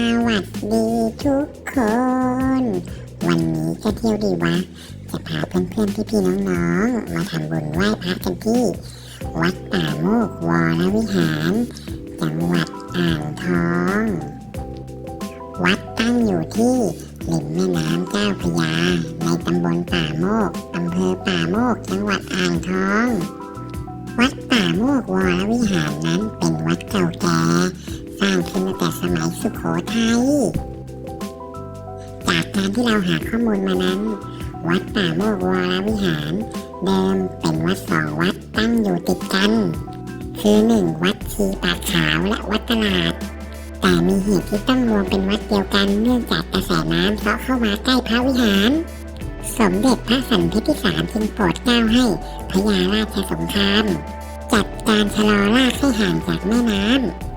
สวัสดีทุกคน วันนี้จะเที่ยวดีวะ จะพาเพื่อนๆพี่ๆน้องๆ มาทำบุญไหว้พระกันที่ วัดป่าโมกวรวิหาร จังหวัดอ่างทอง วัดตั้งอยู่ที่ริมแม่น้ำเจ้าพยา ในตำบลป่าโมกอำเภอป่าโมกจังหวัดอ่างทอง วัดป่าโมกวรวิหารนั้นเป็นวัดเก่าแก่ สร้างขึ้นตั้งแต่สมัยสุโขทัย จากการที่เราหาข้อมูลมานั้น วัดป่าโมกวรวิหาร เดิมเป็นวัดสองวัดตั้งอยู่ติดกัน คือหนึ่งวัดชีปากขาวและวัดตลาด แต่มีเหตุที่ต้องรวมเป็นวัดเดียวกันเนื่องจากกระแสน้ำเพราะเข้ามาใกล้พระวิหาร สมเด็จพระสันเพชที่สามจึงโปรดเกล้าให้พญาราชสงครามจัดการชะลอรากให้ห่างจากแม่น้ำ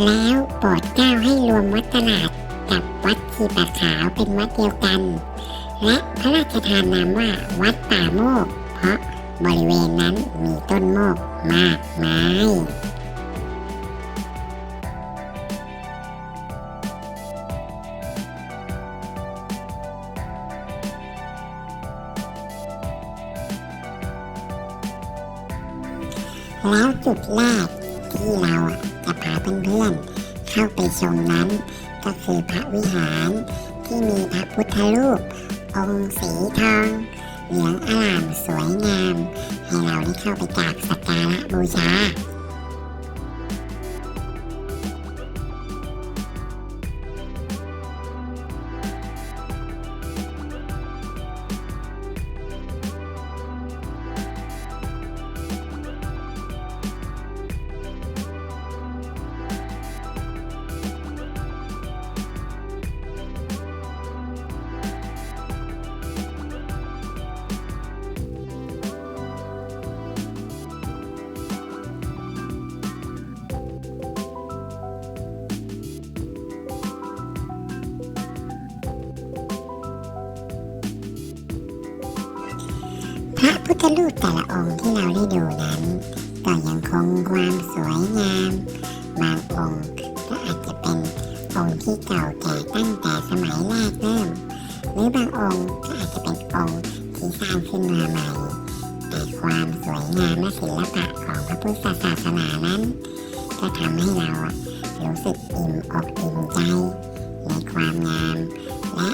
แล้วโปรดเกล้าให้รวมวัดตลาดกับวัดชีปะขาวเป็นวัดเดียวกัน และพระราชทานนามว่าวัดป่าโมก เพราะบริเวณนั้นมีต้นโมกมากมายแล้วจุดแรก ที่เราจะพาเพื่อนๆเข้าไปชมนั้น ก็คือพระวิหารที่มีพระพุทธรูป องค์สีทองเหลืองอลามสวยงาม ให้เราได้เข้าไปกราบสักการะบูชา พุทธรูปแต่ละองค์ที่เราได้ดูนั้น ก็ยังคงความสวยงามบางองค์ก็อาจจะเป็นองค์ที่เก่าแก่ตั้งแต่สมัยแรกเริ่ม หรือบางองค์ก็อาจจะเป็นองค์ที่สร้างขึ้นมาใหม่ แต่ความสวยงามและศิลปะของพระพุทธศาสนานั้น ก็ทำให้เรารู้สึกอิ่มอกอิ่มใจในความงาม และ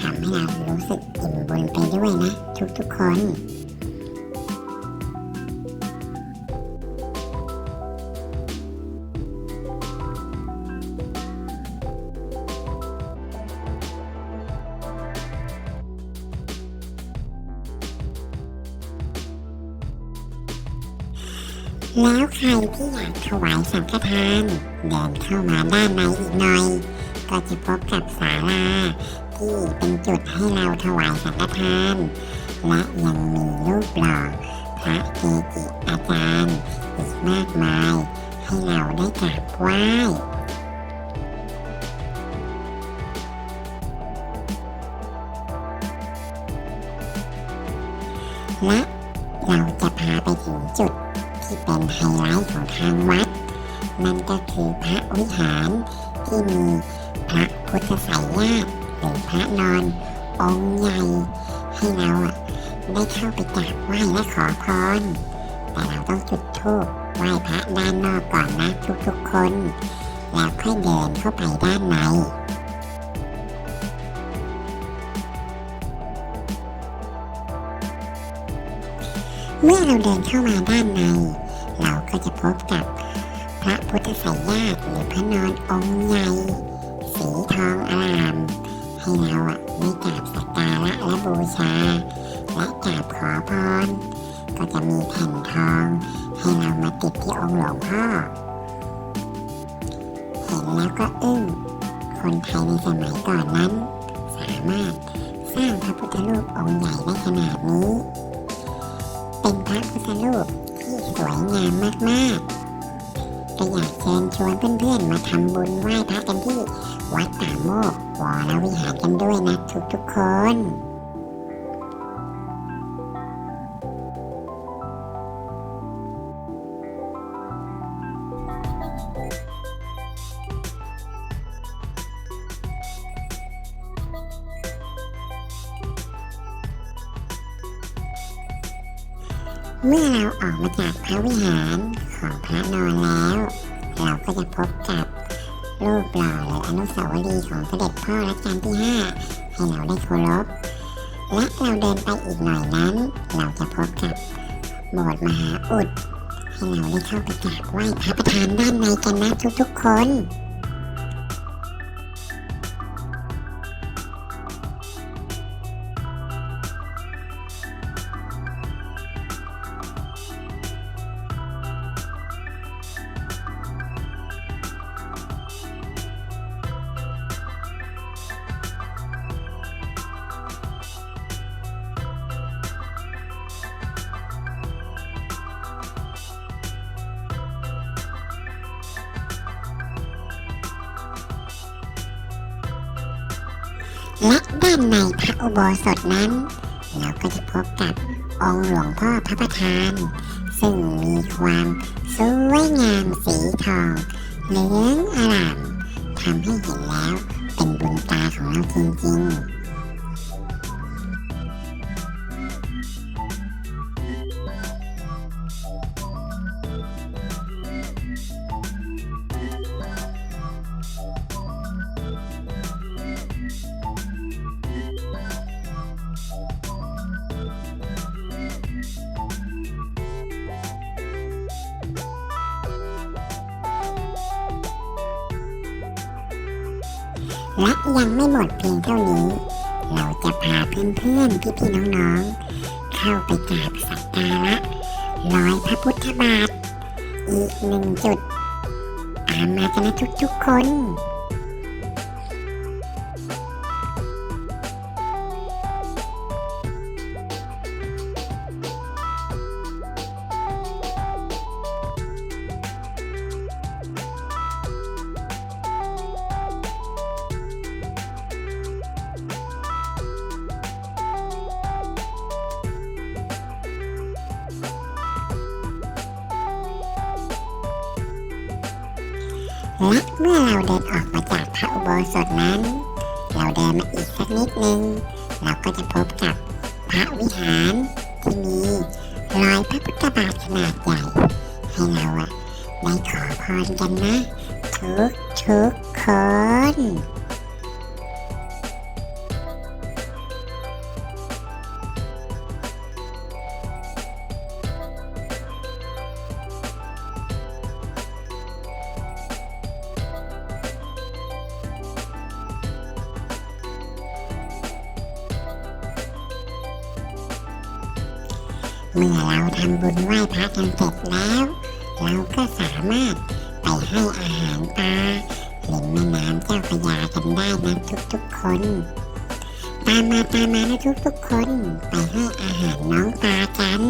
ทำให้เรารู้สึกอิ่มบุญไปด้วยนะทุกๆคน แล้วใครที่อยากถวายสังฆทาน เดินเข้ามาด้านในอีกหน่อย ก็จะพบกับศาลาที่เป็นจุดให้เราถวายสังฆทาน และยังมีรูปหล่อพระเกจิอาจารย์อีกมากมาย ให้เราได้กราบไหว้และ คือพระวิหารที่มีพระพุทธไสยญาติหรือพระนอน องค์ใหญ่ ให้เราอะได้เข้าไปกราบไหว้และขอพร แต่เราต้องจุดธูปไหว้พระด้านนอกก่อนนะทุกๆคน แล้วค่อยเดินเข้าไปด้านในเมื่อเราเดินเข้ามาด้านใน เราก็จะพบกับ พระพุทธไสยญาติหรือพระนอนองค์ใหญ่ สีทองอลาม ให้เราอะได้กราบสักการะและบูชา และกราบขอพร ก็จะมีแผ่นทองให้เรามาติดที่องค์หลวงพ่อ เห็นแล้วก็อึ้ง คนไทยในสมัยก่อนนั้น สามารถสร้างพระพุทธรูปองค์ใหญ่ได้ขนาดนี้ เป็นพระพุทธรูปที่สวยงามมากๆ ก็อยากเชิญชวนเพื่อนๆ มาทำบุญไหว้พระกันที่ วัดป่าโมกวรวิหารกันด้วยนะทุกๆคน เมื่อเราออกมาจากพระวิหารของพระนอนแล้ว เราก็จะพบกับรูปหล่อหรืออนุสาวรีย์ของเสด็จพ่อรัชกาลที่ 5 ให้เราได้เคารพ และเราเดินไปอีกหน่อยนั้น เราจะพบกับโบสถ์มหาอุด ให้เราได้เข้าไปกราบไหว้พระประธานด้านในกันนะทุกๆคน และด้านในพระอุโบสถนั้น เราก็จะพบกับองค์หลวงพ่อพระประธาน ซึ่งมีความสวยงามสีทองเหลืองอร่ามทำให้เห็นแล้วเป็นบุญตาของเราจริงๆ และยังไม่หมดเพียงเท่านี้ เราจะพาเพื่อนๆพี่ๆน้องๆ เข้าไปกราบสักการะรอยพระพุทธบาท อีกหนึ่งจุด ตามมากันนะทุกๆคน และเมื่อเราเดินออกมาจากพระอุโบสถนั้น เราเดินมาอีกสักนิดนึง เราก็จะพบกับพระวิหารที่มีรอยพระพุทธบาทขนาดใหญ่ ให้เราอะได้ขอพรกันนะ ทุกทุกคน เมื่อเราทำบุญไหว้พระกันเสร็จแล้ว เราก็สามารถไปให้อาหารปลาริมแม่น้ำเจ้าพระยากันได้นะทุกๆคนตามมาตามมานะทุกๆคน ไปให้อาหารน้องปลากัน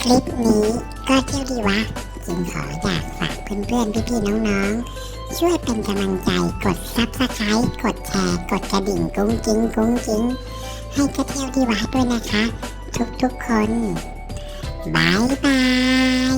คลิปนี้ก็เที่ยวดีวะ จึงขออยากฝากเพื่อนๆ พี่ๆ น้องๆ ช่วยเป็นกำลังใจกดซับสไครต์กดแชร์ กดกระดิ่งกุ้งกิ้งกุ้งกิ้งให้กระเที่ยวดีวะด้วยนะคะ ทุกๆคนบายบาย